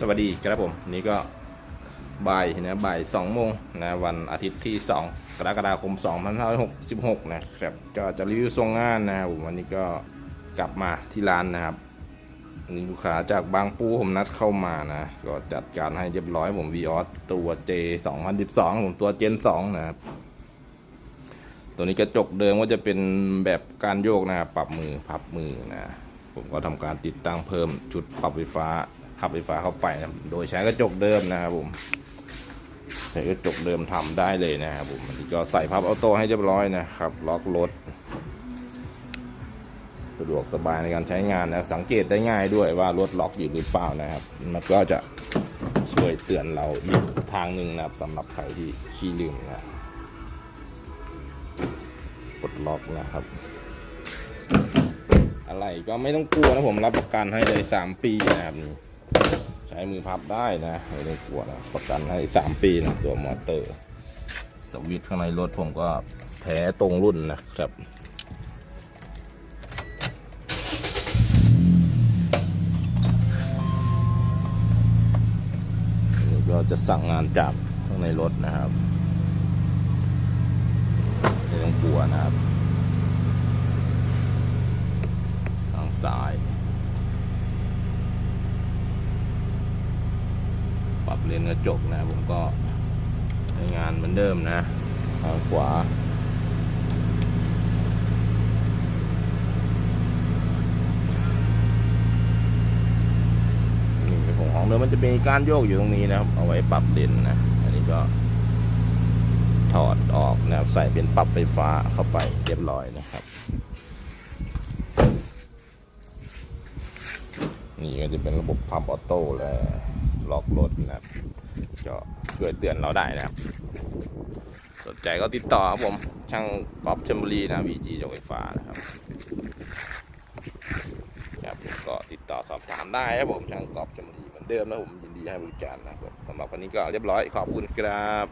สวัสดีครับผมนี่ก็บ่ายนะบ่ายสองโมงนะวันอาทิตย์ที่ 2 กรกฎาคม 2566 นะครับก็จะรีวิวทรงงานนะครับผมวันนี้ก็กลับมาที่ร้านนะครับมีลูกค้าจากบางปูผมนัดเข้ามานะ ก็จัดการให้เรียบร้อยผม v ีออสตัว J 2012 ผมตัว Gen 2 นะครับ ตัวนี้กระจกเดิมก็จะเป็นแบบการโยกนะครับปรับมือพับมือนะ ผมก็ทำการติดตั้งเพิ่มชุดปรับไฟฟ้า ขับไฟฟ้าเข้าไปนะโดยใช้กระจกเดิมนะครับผมใช้กระจกเดิมทำได้เลยนะครับผมอันนี้ก็ใส่พับออโต้ให้เรียบร้อยนะครับ ล็อกรถสะดวกสบายในการใช้งานนะสังเกตได้ง่ายด้วยว่ารถล็อกอยู่หรือเปล่านะครับ มันก็จะช่วยเตือนเราอีกทางหนึ่งนะครับสำหรับใครที่ขี้ลืมนะกดล็อกนะครับ อะไรก็ไม่ต้องกลัวนะผมรับประกันให้เลยสามปีนะครับ ใช้มือพับได้นะไม่ต้องกลัวนะประกันให้สามปีนะตัวมอเตอร์ สวิตช์ข้างในรถผมก็แท้ตรงรุ่นนะครับนี่ก็จะสั่งงานจากข้างในรถนะครับไม่ต้องกลัวนะครับ ทางซ้าย ปรับ เลนกระจกนะผมก็ใช้งานเหมือนเดิมนะทางขวานี่เนของของเดิมมันจะมีการโยกอยู่ตรงนี้นะครับ เอาไว้ปรับเลนนะ อันนี้ก็ถอดออกนะครับ ใส่เป็นปรับไฟฟ้าเข้าไปเรียบร้อยนะครับ นี่ก็จะเป็นระบบพับออโต้และล็อกรถนะครับก็ช่วยเตือนเราได้นะครับ สนใจก็ติดต่อครับผม ช่างป๊อปชมบุรีนะวีจีจกไฟฟ้านะครับครับก็ติดต่อสอบถามได้ครับผมช่างกอบชมบรีเหมือนเดิมนะผมยินดีให้บริการนะครับสำหรับวันนี้ก็เรียบร้อยขอบคุณครับ